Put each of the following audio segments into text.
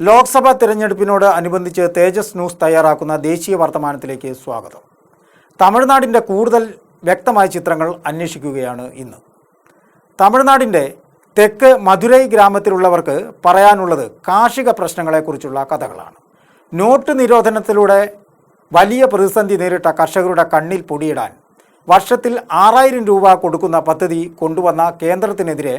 ലോക്സഭാ തിരഞ്ഞെടുപ്പിനോട് അനുബന്ധിച്ച് തേജസ് ന്യൂസ് തയ്യാറാക്കുന്ന ദേശീയ വർത്തമാനത്തിലേക്ക് സ്വാഗതം. തമിഴ്നാടിന്റെ കൂടുതൽ വ്യക്തമായ ചിത്രങ്ങൾ അന്വേഷിക്കുകയാണ് ഇന്ന്. തമിഴ്നാടിന്റെ തെക്ക് മധുരൈ ഗ്രാമത്തിലുള്ളവർക്ക് പറയാനുള്ളത് കാർഷിക പ്രശ്നങ്ങളെക്കുറിച്ചുള്ള കഥകളാണ്. നോട്ട് നിരോധനത്തിലൂടെ വലിയ പ്രതിസന്ധി നേരിട്ട കർഷകരുടെ കണ്ണിൽ പൊടിയിടാൻ വർഷത്തിൽ ആറായിരം രൂപ കൊടുക്കുന്ന പദ്ധതി കൊണ്ടുവന്ന കേന്ദ്രത്തിനെതിരെ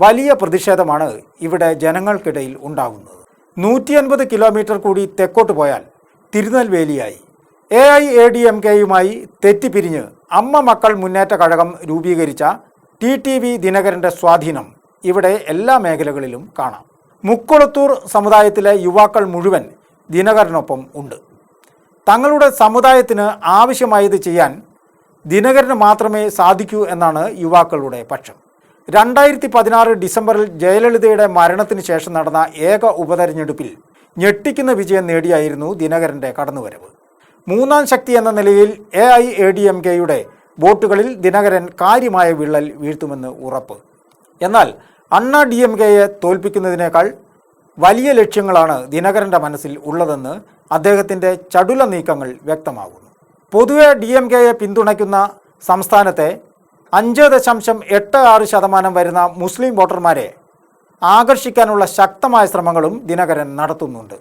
വലിയ പ്രതിഷേധമാണ് ഇവിടെ ജനങ്ങൾക്കിടയിൽ ഉണ്ടാകുന്നത്. നൂറ്റി അൻപത് കിലോമീറ്റർ കൂടി തെക്കോട്ട് പോയാൽ തിരുനെൽവേലിയായി. A I A D M കെയുമായി തെറ്റിപ്പിരിഞ്ഞ് അമ്മ മക്കൾ മുന്നേറ്റ കഴകം രൂപീകരിച്ച ടി ടി വി ദിനകരന്റെ സ്വാധീനം ഇവിടെ എല്ലാ മേഖലകളിലും കാണാം. മുക്കുളത്തൂർ സമുദായത്തിലെ യുവാക്കൾ മുഴുവൻ ദിനകരനൊപ്പം ഉണ്ട്. തങ്ങളുടെ സമുദായത്തിന് ആവശ്യമായത് ചെയ്യാൻ ദിനകരന് മാത്രമേ സാധിക്കൂ എന്നാണ് യുവാക്കളുടെ പക്ഷം. രണ്ടായിരത്തി പതിനാറ് ഡിസംബറിൽ ജയലളിതയുടെ മരണത്തിന് ശേഷം നടന്ന ഏക ഉപതെരഞ്ഞെടുപ്പിൽ ഞെട്ടിക്കുന്ന വിജയം നേടിയായിരുന്നു ദിനകരന്റെ കടന്നുവരവ്. മൂന്നാം ശക്തി എന്ന നിലയിൽ A I A D M കെയുടെ വോട്ടുകളിൽ ദിനകരൻ കാര്യമായ വിള്ളൽ വീഴ്ത്തുമെന്ന് ഉറപ്പ്. എന്നാൽ അണ്ണ ഡി എം കെയെ തോൽപ്പിക്കുന്നതിനേക്കാൾ വലിയ ലക്ഷ്യങ്ങളാണ് ദിനകരന്റെ മനസ്സിൽ ഉള്ളതെന്ന് അദ്ദേഹത്തിന്റെ ചടുല നീക്കങ്ങൾ വ്യക്തമാകുന്നു പൊതുവെ ഡി എം കെയെ പിന്തുണയ്ക്കുന്ന സംസ്ഥാനത്തെ അഞ്ച് ദശാംശം എട്ട് ആറ് ശതമാനം വരുന്ന മുസ്ലിം വോട്ടർമാരെ ആകർഷിക്കാനുള്ള ശക്തമായ ശ്രമങ്ങളും ദിനകരൻ നടത്തുന്നുണ്ട്.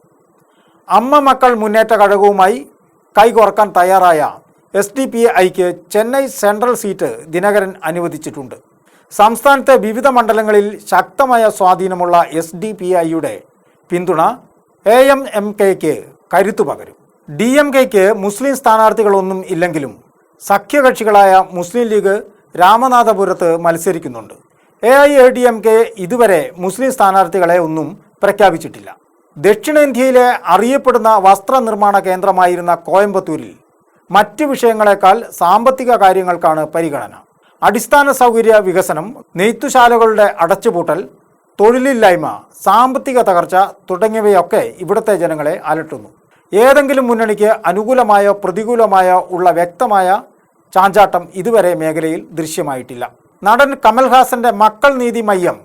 അമ്മ മക്കൾ മുന്നേറ്റ കഴകവുമായി കൈകോർക്കാൻ തയ്യാറായ എസ് ഡി പി ഐക്ക് ചെന്നൈ സെൻട്രൽ സീറ്റ് ദിനകരൻ അനുവദിച്ചിട്ടുണ്ട്. സംസ്ഥാനത്തെ വിവിധ മണ്ഡലങ്ങളിൽ ശക്തമായ സ്വാധീനമുള്ള എസ് ഡി പി ഐയുടെ പിന്തുണ എ എം എം കെക്ക് കരുത്തു പകരും. ഡി എം കെക്ക് മുസ്ലിം സ്ഥാനാർത്ഥികളൊന്നും ഇല്ലെങ്കിലും സഖ്യകക്ഷികളായ മുസ്ലിം ലീഗ് രാമനാഥപുരത്ത് മത്സരിക്കുന്നുണ്ട്. A I A D M K ഇതുവരെ മുസ്ലിം സ്ഥാനാർത്ഥികളെ ഒന്നും പ്രഖ്യാപിച്ചിട്ടില്ല. ദക്ഷിണേന്ത്യയിലെ അറിയപ്പെടുന്ന വസ്ത്രനിർമ്മാണ കേന്ദ്രമായിരുന്ന കോയമ്പത്തൂരിൽ മറ്റ് വിഷയങ്ങളെക്കാൾ സാമ്പത്തിക കാര്യങ്ങൾക്കാണ് പരിഗണന. അടിസ്ഥാന സൗകര്യ വികസനം നെയ്ത്തുശാലകളുടെ അടച്ചുപൂട്ടൽ തൊഴിലില്ലായ്മ സാമ്പത്തിക തകർച്ച തുടങ്ങിയവയൊക്കെ ഇവിടുത്തെ ജനങ്ങളെ അലട്ടുന്നു. ഏതെങ്കിലും മുന്നണിക്ക് അനുകൂലമായോ പ്രതികൂലമായോ ഉള്ള വ്യക്തമായ ചാഞ്ചാട്ടം ഇതുവരെ മേഖലയിൽ ദൃശ്യമായിട്ടില്ല. നടൻ കമൽഹാസന്റെ മക്കൾ നീതി മയ്യം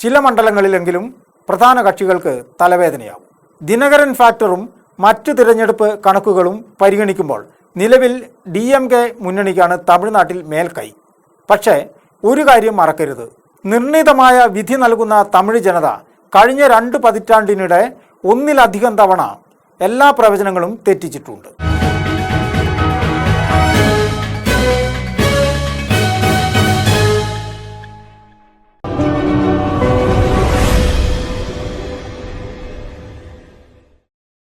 ചില മണ്ഡലങ്ങളിലെങ്കിലും പ്രധാന കക്ഷികൾക്ക് തലവേദനയാവും. ദിനകരൻ ഫാക്ടറും മറ്റു തിരഞ്ഞെടുപ്പ് കണക്കുകളും പരിഗണിക്കുമ്പോൾ നിലവിൽ ഡി എം കെ മുന്നണിക്കാണ് തമിഴ്നാട്ടിൽ മേൽക്കൈ. പക്ഷേ ഒരു കാര്യം മറക്കരുത്. നിർണീതമായ വിധി നൽകുന്ന തമിഴ് ജനത കഴിഞ്ഞ രണ്ട് പതിറ്റാണ്ടിനിടെ ഒന്നിലധികം തവണ എല്ലാ പ്രവചനങ്ങളും തെറ്റിച്ചിട്ടുണ്ട്.